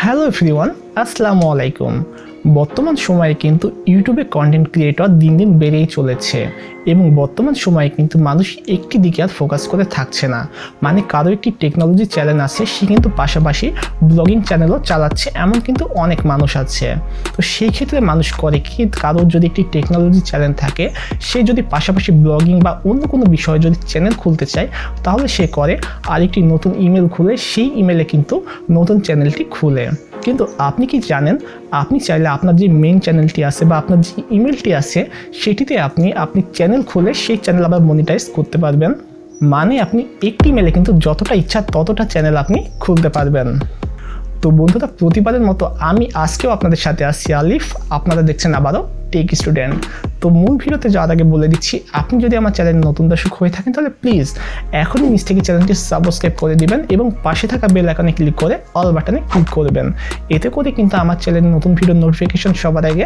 Hello everyone, আসসালামু আলাইকুম। বর্তমান সময়ে কিন্তু ইউটিউবে কন্টেন্ট ক্রিয়েটর দিন দিন বেড়েই চলেছে এবং বর্তমান সময়ে কিন্তু মানুষ একটি দিকে আর ফোকাস করে থাকছে না। মানে কারও একটি টেকনোলজি চ্যানেল আছে, সে কিন্তু পাশাপাশি ব্লগিং চ্যানেলও চালাচ্ছে, এমন কিন্তু অনেক মানুষ আছে। তো সেই ক্ষেত্রে মানুষ করে কি, কারোর যদি একটি টেকনোলজি চ্যানেল থাকে, সে যদি পাশাপাশি ব্লগিং বা অন্য কোনো বিষয়ে যদি চ্যানেল খুলতে চায়, তাহলে সে করে। আরেকটি নতুন ইমেল খুলে, সেই ইমেলে কিন্তু নতুন চ্যানেলটি খুলে। কিন্তু আপনি কি জানেন? আপনি চাইলে আপনার যে মেন চ্যানেলটি আছে বা আপনার যে ইমেলটি আছে, সেটিতে আপনি আপনি চ্যানেল খুলে সেই চ্যানেল আবার মনিটাইজ করতে পারবেন। মানে আপনি একটি মেলে কিন্তু যতটা ইচ্ছা ততটা চ্যানেল আপনি খুলতে পারবেন। তো বন্ধুরা, প্রতিবারের মতো আমি আজকেও আপনাদের সাথে আসছি আলিফ। আপনারা দেখছেন আবারও টেক স্টুডেন্ট তো মূল ভিডিওতে যাওয়ার আগে বলে দিচ্ছি, আপনি যদি আমার চ্যানেল নতুন দর্শক হয়ে থাকেন, তাহলে প্লিজ এখনই নিচ থেকে চ্যানেলটি সাবস্ক্রাইব করে দিবেন এবং পাশে থাকা বেল আইকনে ক্লিক করে অল বাটনে ক্লিক করবেন। এতে করে কিন্তু আমার চ্যানেলের নতুন ভিডিও নোটিফিকেশন সবার আগে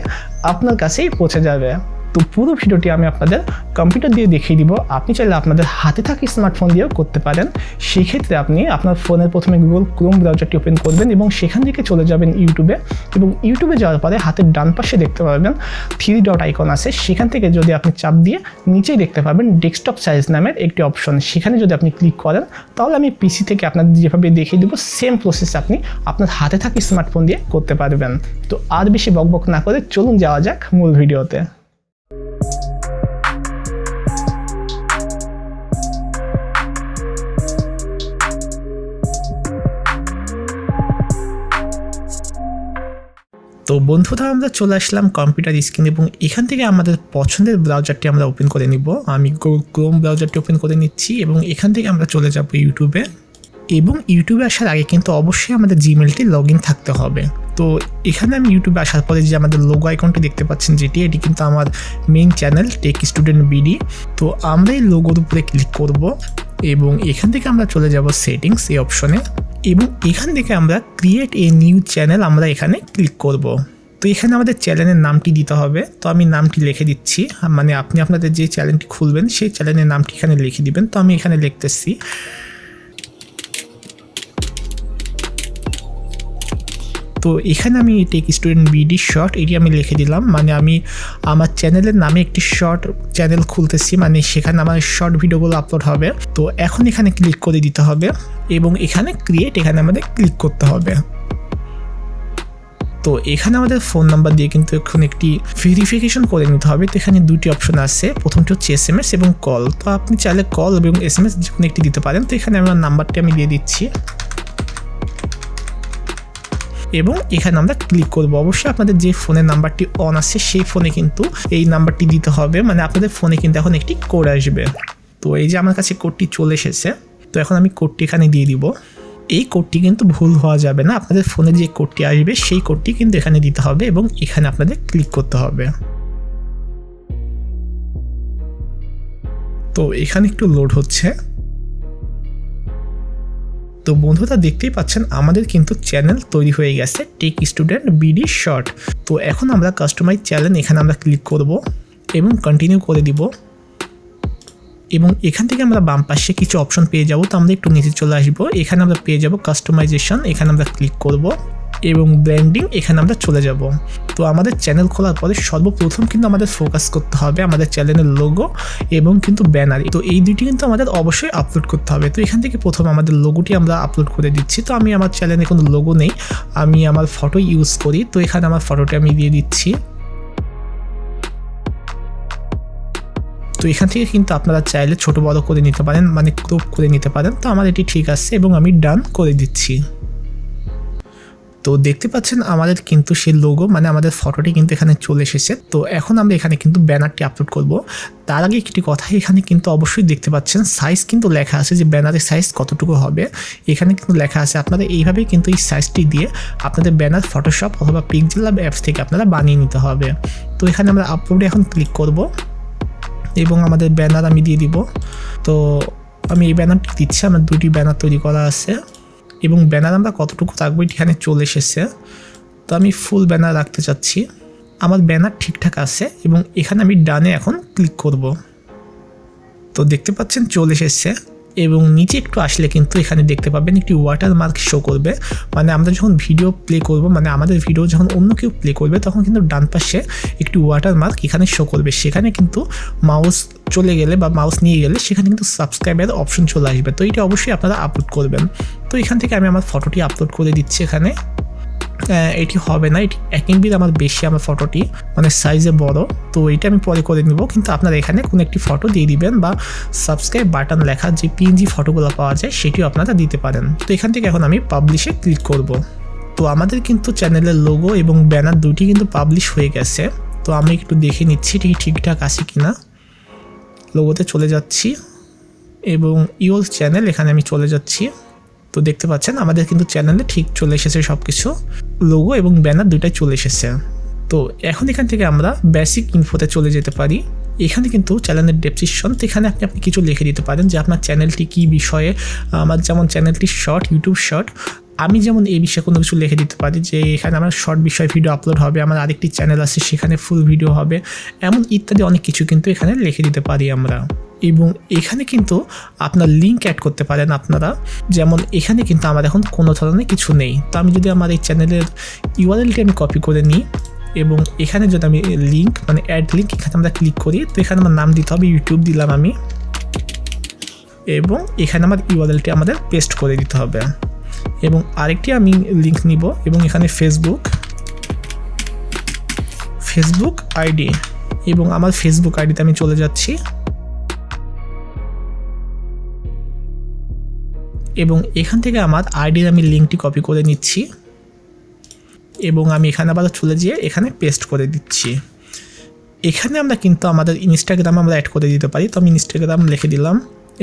আপনার কাছেই পৌঁছে যাবে। তো পুরো ভিডিওটি আমি আপনাদের কম্পিউটার দিয়ে দেখিয়ে দিব। আপনি চাইলে আপনাদের হাতে থাকা স্মার্টফোন দিয়েও করতে পারেন। সেক্ষেত্রে আপনি আপনার ফোনের প্রথমে গুগল ক্রোম ব্রাউজারটি ওপেন করবেন এবং সেখান থেকে চলে যাবেন ইউটিউবে এবং ইউটিউবে যাওয়ার পরে হাতের ডান পাশে দেখতে পাবেন থ্রি ডট আইকন আছে। সেখান থেকে যদি আপনি চাপ দিয়ে নিচেই দেখতে পাবেন ডেস্কটপ সাইজ নামের একটি অপশন সেখানে যদি আপনি ক্লিক করেন, তাহলে আমি পিসি থেকে আপনাদের যেভাবে দেখিয়ে দেবো সেম প্রসেস আপনি আপনার হাতে থাকা স্মার্টফোন দিয়ে করতে পারবেন। তো আর বেশি বকবক না করে চলুন যাওয়া যাক মূল ভিডিওতে। তো বন্ধুরা, আমরা চলে আসলাম কম্পিউটার স্ক্রিন এবং এখান থেকে আমাদের পছন্দের ব্রাউজারটি আমরা ওপেন করে নিব। আমি ক্রোম ব্রাউজারটি ওপেন করে নিচ্ছি এবং এখান থেকে আমরা চলে যাব ইউটিউবে এবং ইউটিউবে আসার আগে কিন্তু অবশ্যই আমাদের জিমেলটি লগ ইন থাকতে হবে। তো এখানে আমি ইউটিউবে আসার পরে যে আমাদের লোগো আইকনটি দেখতে পাচ্ছেন যেটি, এটি কিন্তু আমার main channel tech student BD তো আমরা এই লোগোর উপরে ক্লিক করব এবং এখান থেকে আমরা চলে যাব সেটিংস এই অপশনে এবং এখান থেকে আমরা ক্রিয়েট এ নিউ চ্যানেল আমরা এখানে ক্লিক করব। তো এখানে আমাদের চ্যানেলের নামটি দিতে হবে। তো আমি নামটি লিখে দিচ্ছি। মানে আপনি আপনাদের যে চ্যানেলটি খুলবেন, সেই চ্যানেলের নামটি এখানে লিখে দিবেন। তো আমি এখানে লিখতেছি তো এখানে আমি টেক স্টুডেন্ট বিডি শর্ট এটি আমি লিখে দিলাম। মানে আমি আমার চ্যানেলের নামে একটি শর্ট চ্যানেল খুলতেছি। মানে সেখানে আমার শর্ট ভিডিওগুলো আপলোড হবে। তো এখন এখানে ক্লিক করে দিতে হবে এবং এখানে ক্রিয়েট এখানে আমাদের ক্লিক করতে হবে। তো এখানে আমাদের ফোন নাম্বার দিয়ে কিন্তু এখন একটি ভেরিফিকেশন করে নিতে হবে। তো এখানে দুটি অপশন আছে। প্রথমটি হচ্ছে এস এম এস এবং কল তো আপনি চাইলে কল এবং এস এম এস যে কোনো একটি দিতে পারেন। তো এখানে আমার নাম্বারটি আমি দিয়ে দিচ্ছি। এবং এখানে আমরা ক্লিক করব। অবশ্যই আপনাদের যে ফোনের নাম্বারটি অন আছে, সেই ফোনে কিন্তু এই নাম্বারটি দিতে হবে। মানে আপনাদের ফোনে কিন্তু এখন একটি কোড আসবে। তো এই যে আমার কাছে কোডটি চলে এসেছে, তো এখন আমি কোডটি এখানে দিয়ে দিব। এই কোডটি কিন্তু ভুল হওয়া যাবে না। আপনাদের ফোনে যে কোডটি আসবে, সেই কোডটি কিন্তু এখানে দিতে হবে এবং এখানে আপনাদের ক্লিক করতে হবে। তো এখানে একটু লোড হচ্ছে। তো বন্ধুরা দেখতেই পাচ্ছেন, আমাদের কিন্তু চ্যানেল তৈরি হয়ে গেছে টেক স্টুডেন্ট বিডি শর্ট তো এখন আমরা কাস্টমাইজ চ্যানেল এখানে আমরা ক্লিক করব এবং কন্টিনিউ করে দিব। এবং এখান থেকে আমরা বাম পাশে কিছু অপশন পেয়ে যাব, তো আমরা একটু নিচে চলে আসব। এখানে আমরা পেয়ে যাব কাস্টমাইজেশন এখানে আমরা ক্লিক করব। এবং ব্র্যান্ডিং এখানে আমরা চলে যাব। তো আমাদের চ্যানেল খোলার পরে সর্বপ্রথম কিন্তু আমাদের ফোকাস করতে হবে আমাদের চ্যানেলের লোগো এবং কিন্তু ব্যানার। তো এই দুটি কিন্তু আমাদের অবশ্যই আপলোড করতে হবে। তো এখান থেকে প্রথম আমাদের লোগোটি আমরা আপলোড করে দিচ্ছি। তো আমি আমার চ্যানেলে কোনো লোগো নেই। আমি আমার ফটো ইউজ করি। তো এখানে আমার ফটোটি আমি দিয়ে দিচ্ছি। তো এখান থেকে কিন্তু আপনারা চাইলে ছোট বড় করে নিতে পারেন মানে ক্রপ করে নিতে পারেন। তো আমার এটি ঠিক আছে এবং আমি ডান করে দিচ্ছি। তো দেখতে পাচ্ছেন আমাদের কিন্তু সেই লোগো মানে আমাদের ফটোটি কিন্তু এখানে চলে এসেছে। তো এখন আমরা এখানে কিন্তু ব্যানারটি আপলোড করব। তার আগে একটি কথা এখানে কিন্তু অবশ্যই দেখতে পাচ্ছেন সাইজ কিন্তু লেখা আছে যে ব্যানারের সাইজ কতটুকু হবে। এখানে কিন্তু লেখা আছে আপনাদের এইভাবেই কিন্তু এই সাইজটি দিয়ে আপনাদের ব্যানার ফটোশপ অথবা পিকজেল অ্যাপস থেকে আপনারা বানিয়ে নিতে হবে। তো এখানে আমরা আপলোডে এখন ক্লিক করব এবং আমাদের ব্যানার আমি দিয়ে দিব। তো আমি এই ব্যানারটি দিচ্ছি, আমার দুটি ব্যানার তৈরি করা আছে। এবং ব্যানার আমরা কতটুকু রাখব এখানে চলে এসেছে। তো আমি ফুল ব্যানার রাখতে চাচ্ছি। আমার ব্যানার ঠিকঠাক আছে এবং এখানে আমি ডানে এখন ক্লিক করব। তো দেখতে পাচ্ছেন চলে এসেছে। এবং নিচে একটু আসলে কিন্তু এখানে দেখতে পাবেন একটি ওয়াটার মার্ক শো করবে। মানে আমরা যখন ভিডিও প্লে করব মানে আমাদের ভিডিও যখন অন্য কেউ প্লে করবে, তখন কিন্তু ডান পাশে একটি ওয়াটার মার্ক এখানে শো করবে। সেখানে কিন্তু মাউস চলে গেলে বা মাউস নিয়ে গেলে সেখানে কিন্তু সাবস্ক্রাইবের অপশন চলে আসবে। তো এটা অবশ্যই আপনারা আপলোড করবেন। তো এখান থেকে আমি আমার ফটোটি আপলোড করে দিচ্ছি এখানে। এটি হবে না। এটি এক এমবির আমার বেশি, আমার ফটোটি মানে সাইজে বড়। তো এটা আমি পরে করে নিব। কিন্তু আপনারা এখানে কোনো একটি ফটো দিয়ে দিবেন বা সাবস্ক্রাইব বাটন লেখা যে পিএনজি ফটোগুলো পাওয়া যায়, সেটিও আপনারা দিতে পারেন। তো এখান থেকে এখন আমি পাবলিশে ক্লিক করব। তো আমাদের কিন্তু চ্যানেলের লোগো এবং ব্যানার দুটি কিন্তু পাবলিশ হয়ে গেছে। তো আমি একটু দেখে নিচ্ছি, এটি ঠিকঠাক আছে কি না লোগোতে চলে যাচ্ছি এবং ইওর চ্যানেল এখানে আমি চলে যাচ্ছি। তো দেখতে পাচ্ছেন, আমাদের কিন্তু চ্যানেলে ঠিক চলে এসেছে সব কিছু লোগো এবং ব্যানার দুইটাই চলে এসেছে। তো এখন এখান থেকে আমরা বেসিক ইনফোতে চলে যেতে পারি। এখানে কিন্তু চ্যানেলের ডেসক্রিপশন তো এখানে আপনি আপনি কিছু লিখে দিতে পারেন যে আপনার চ্যানেলটি কী বিষয়ে আমার যেমন চ্যানেলটি শর্ট ইউটিউব শর্ট আমি যেমন এই বিষয়ে কোনো কিছু লিখে দিতে পারি যে এখানে আমার শর্ট বিষয়ে ভিডিও আপলোড হবে, আমার আরেকটি চ্যানেল আছে সেখানে ফুল ভিডিও হবে, এমন ইত্যাদি অনেক কিছু কিন্তু এখানে লিখে দিতে পারি আমরা। এবং এখানে কিন্তু আপনার লিঙ্ক অ্যাড করতে পারেন আপনারা। যেমন এখানে কিন্তু আমার এখন কোনো ধরনের কিছু নেই। তো আমি যদি আমার এই চ্যানেলের ইউআরএলটি আমি কপি করে নিই এবং এখানে যদি আমি লিঙ্ক মানে অ্যাড লিঙ্ক এখানে আমরা ক্লিক করি, তো এখানে আমার নাম দিতে হবে ইউটিউব দিলাম আমি। এবং এখানে আমার ইউআরএলটি আমাদের পেস্ট করে দিতে হবে। এবং আরেকটি আমি লিঙ্ক নিব, এবং এখানে ফেসবুক ফেসবুক আইডি এবং আমার ফেসবুক আইডিতে আমি চলে যাচ্ছি। এবং এখান থেকে আমার আইডির আমি লিঙ্কটি কপি করে নিচ্ছি। এবং আমি এখানে আবার চলে যেয়ে এখানে পেস্ট করে দিচ্ছি। এখানে আমরা কিন্তু আমাদের ইনস্টাগ্রামে আমরা অ্যাড করে দিতে পারি। তো আমি ইনস্টাগ্রাম লিখে দিলাম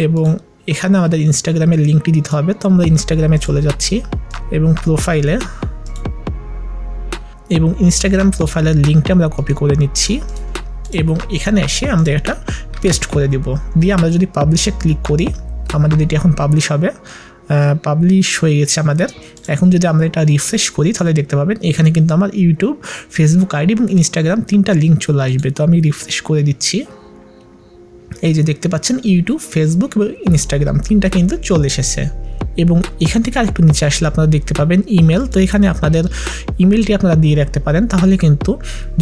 এবং এখানে আমাদের ইনস্টাগ্রামের লিঙ্কটি দিতে হবে। তো আমরা ইনস্টাগ্রামে চলে যাচ্ছি এবং প্রোফাইলে এবং ইনস্টাগ্রাম প্রোফাইলের লিঙ্কটা আমরা কপি করে নিচ্ছি এবং এখানে এসে আমরা এটা পেস্ট করে দিব। দিয়ে আমরা যদি পাবলিশে ক্লিক করি আমাদের এটি এখন পাবলিশ হবে। পাবলিশ হয়ে গেছে আমাদের। এখন যদি আমরা এটা রিফ্রেশ করি, তাহলে দেখতে পাবেন এখানে কিন্তু আমার ইউটিউব ফেসবুক আইডি এবং ইনস্টাগ্রাম তিনটা লিঙ্ক চলে আসবে। তো আমি রিফ্রেশ করে দিচ্ছি। এই যে দেখতে পাচ্ছেন ইউটিউব ফেসবুক এবং ইনস্টাগ্রাম তিনটা কিন্তু চলে এসেছে। এবং এখান থেকে আরেকটু নিচে আসলে আপনারা দেখতে পাবেন ইমেল তো এখানে আপনাদের ইমেলটি আপনারা দিয়ে রাখতে পারেন। তাহলে কিন্তু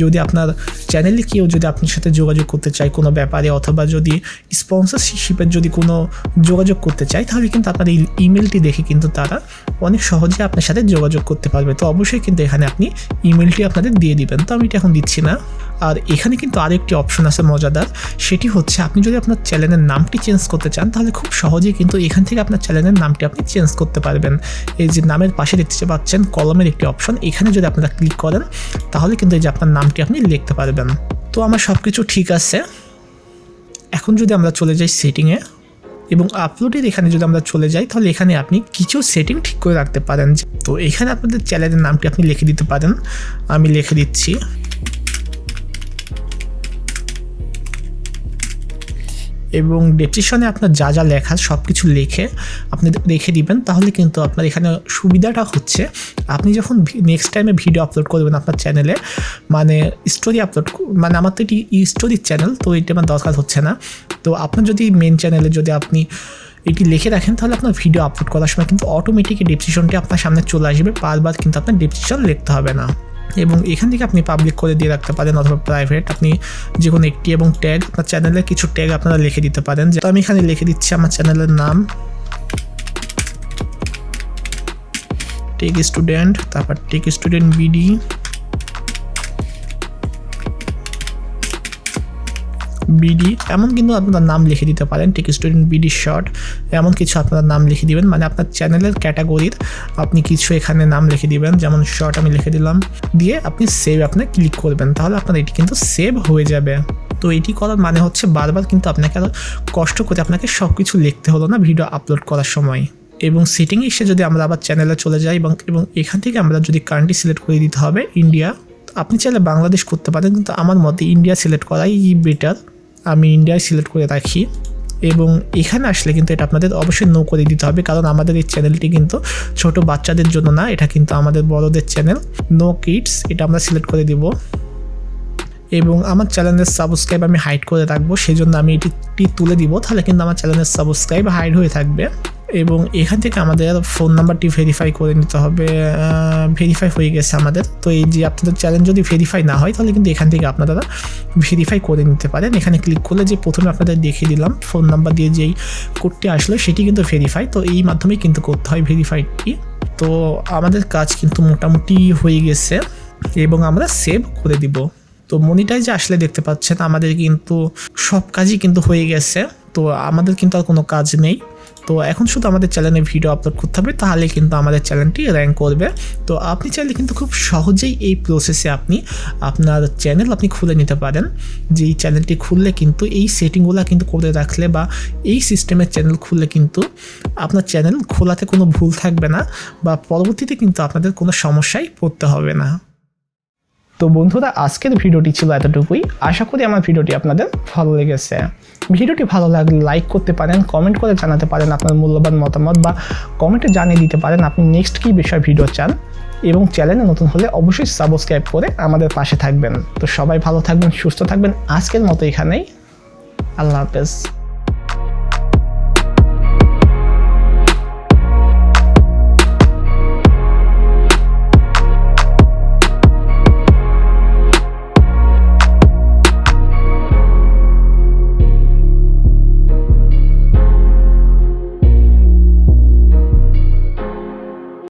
যদি আপনার চ্যানেলে কেউ যদি আপনার সাথে যোগাযোগ করতে চায় কোনো ব্যাপারে অথবা যদি স্পন্সরশিপের যদি কোনো যোগাযোগ করতে চায়, তাহলে কিন্তু আপনার এই ইমেলটি দেখে কিন্তু তারা অনেক সহজে আপনার সাথে যোগাযোগ করতে পারবে। তো অবশ্যই কিন্তু এখানে আপনি ইমেলটি আপনাদের দিয়ে দিবেন। তো আমি এটা এখন দিচ্ছি না। আর এখানে কিন্তু আরেকটি অপশন আছে মজাদার, সেটি হচ্ছে আপনি যদি আপনার চ্যানেলের নামটি চেঞ্জ করতে চান, তাহলে খুব সহজেই কিন্তু এখান থেকে আপনার চ্যানেলের নামটি আপনি চেঞ্জ করতে পারবেন। এই যে নামের পাশে দেখতে পাচ্ছেন কলমের একটি অপশন এখানে যদি আপনারা ক্লিক করেন, তাহলে কিন্তু এই যে আপনার নামটি আপনি লিখতে পারবেন। তো আমার সব কিছু ঠিক আছে। এখন যদি আমরা চলে যাই সেটিংয়ে এবং আপলোডের এখানে যদি আমরা চলে যাই, তাহলে এখানে আপনি কিছু সেটিং ঠিক করে রাখতে পারেন। তো এখানে আপনাদের চ্যানেলের নামটি আপনি লিখে দিতে পারেন। আমি লিখে দিচ্ছি। এবং ডেসক্রিপশনে আপনার যা যা লেখা সব কিছু লিখে আপনি রেখে দিবেন, তাহলে কিন্তু আপনার এখানে সুবিধাটা হচ্ছে। আপনি যখন নেক্সট টাইমে ভিডিও আপলোড করবেন আপনার চ্যানেলে মানে স্টোরি আপলোড মানে আমার তো এটি স্টোরির চ্যানেল তো এটা আমার দরকার হচ্ছে না। তো আপনার যদি মেন চ্যানেলে যদি আপনি এটি লিখে রাখেন, তাহলে আপনার ভিডিও আপলোড করার সময় কিন্তু অটোমেটিক ডেসক্রিপশনটি আপনার সামনে চলে আসবে। বারবার কিন্তু আপনার ডেসক্রিপশন লিখতে হবে না। এবং এখান থেকে আপনি পাবলিক করে দিয়ে রাখতে পারেন অথবা প্রাইভেট আপনি যে কোনো একটি এবং ট্যাগ আপনার চ্যানেলের কিছু ট্যাগ আপনারা লিখে দিতে পারেন। যে আমি এখানে লিখে দিচ্ছি আমার চ্যানেলের নাম। টেক স্টুডেন্ট তারপর টেক স্টুডেন্ট বিডি বিডি এমন কিন্তু আপনার নাম লিখে দিতে পারেন টেক স্টুডেন্ট বিডি শর্ট এমন কিছু আপনার নাম লিখে দিবেন মানে আপনার চ্যানেলের ক্যাটাগরির আপনি কিছু এখানে নাম লিখে দিবেন, যেমন শর্ট আমি লিখে দিলাম, দিয়ে আপনি সেভ আপনি ক্লিক করবেন, তাহলে আপনার এটি কিন্তু সেভ হয়ে যাবে। তো এটি করার মানে হচ্ছে বারবার কিন্তু আপনাকে আর কষ্ট করে আপনাকে সব কিছু লিখতে হলো না ভিডিও আপলোড করার সময়। এবং সেটিং এসে যদি আমরা আবার চ্যানেলে চলে যাই এবং এবং এখান থেকে আমরা যদি কান্ট্রি সিলেক্ট করে দিতে হবে ইন্ডিয়া আপনি চাইলে বাংলাদেশ করতে পারেন, কিন্তু আমার মতে ইন্ডিয়া সিলেক্ট করাই বেটার আমি ইন্ডিয়ায় সিলেক্ট করে রাখি এবং এখানে আসলে কিন্তু এটা আপনাদের অবশ্যই নো করে দিতে হবে কারণ আমাদের এই চ্যানেলটি কিন্তু ছোট বাচ্চাদের জন্য না, এটা কিন্তু আমাদের বড়দের চ্যানেল নো কিডস এটা আমরা সিলেক্ট করে দিব। এবং আমার চ্যানেলের সাবস্ক্রাইব আমি হাইড করে রাখব সেই জন্য আমি এটি তুলে দিব, তাহলে কিন্তু আমার চ্যানেলের সাবস্ক্রাইব হাইড হয়ে থাকবে। এবং এখান থেকে আমাদের ফোন নাম্বারটি ভেরিফাই করে নিতে হবে ভেরিফাই হয়ে গেছে আমাদের। তো এই যে আপনাদের চ্যালেঞ্জ যদি ভেরিফাই না হয়, তাহলে কিন্তু এখান থেকে আপনারা ভেরিফাই করে নিতে পারেন। এখানে ক্লিক করলে যে প্রথমে আপনাদের দেখিয়ে দিলাম ফোন নাম্বার দিয়ে যেই কোডটি আসলো, সেটি কিন্তু ভেরিফাই তো এই মাধ্যমেই কিন্তু করতে হয় ভেরিফাইডটি তো আমাদের কাজ কিন্তু মোটামুটি হয়ে গেছে এবং আমরা সেভ করে দিব। তো মনিটাইজে আসলে দেখতে পাচ্ছেন, আমাদের কিন্তু সব কাজই কিন্তু হয়ে গেছে। তো আমাদের কিন্তু আর কোনো কাজ নেই। তো এখন শুধু আমাদের চ্যানেলে ভিডিও আপলোড করতে হবে, তাহলে কিন্তু আমাদের চ্যানেলটি র্যাঙ্ক করবে। তো আপনি চাইলে কিন্তু খুব সহজেই এই প্রসেসে আপনি আপনার চ্যানেল আপনি খুলে নিতে পারেন। যে এই চ্যানেলটি খুললে কিন্তু এই সেটিংগুলো কিন্তু করে রাখলে বা এই সিস্টেমের চ্যানেল খুললে কিন্তু আপনার চ্যানেল খোলাতে কোনো ভুল থাকবে না বা পরবর্তীতে কিন্তু আপনাদের কোনো সমস্যায় পড়তে হবে না। তো বন্ধুরা, আজকের ভিডিওটি ছিল এতটুকুই। আশা করি আমার ভিডিওটি আপনাদের ভালো লেগেছে। ভিডিওটি ভালো লাগলে লাইক করতে পারেন, কমেন্ট করে জানাতে পারেন আপনার মূল্যবান মতামত বা কমেন্টে জানিয়ে দিতে পারেন আপনি নেক্সট কী বিষয়ে ভিডিও চান। এবং চ্যানেলে নতুন হলে অবশ্যই সাবস্ক্রাইব করে আমাদের পাশে থাকবেন। তো সবাই ভালো থাকবেন, সুস্থ থাকবেন। আজকের মতো এখানেই। আল্লাহ হাফেজ।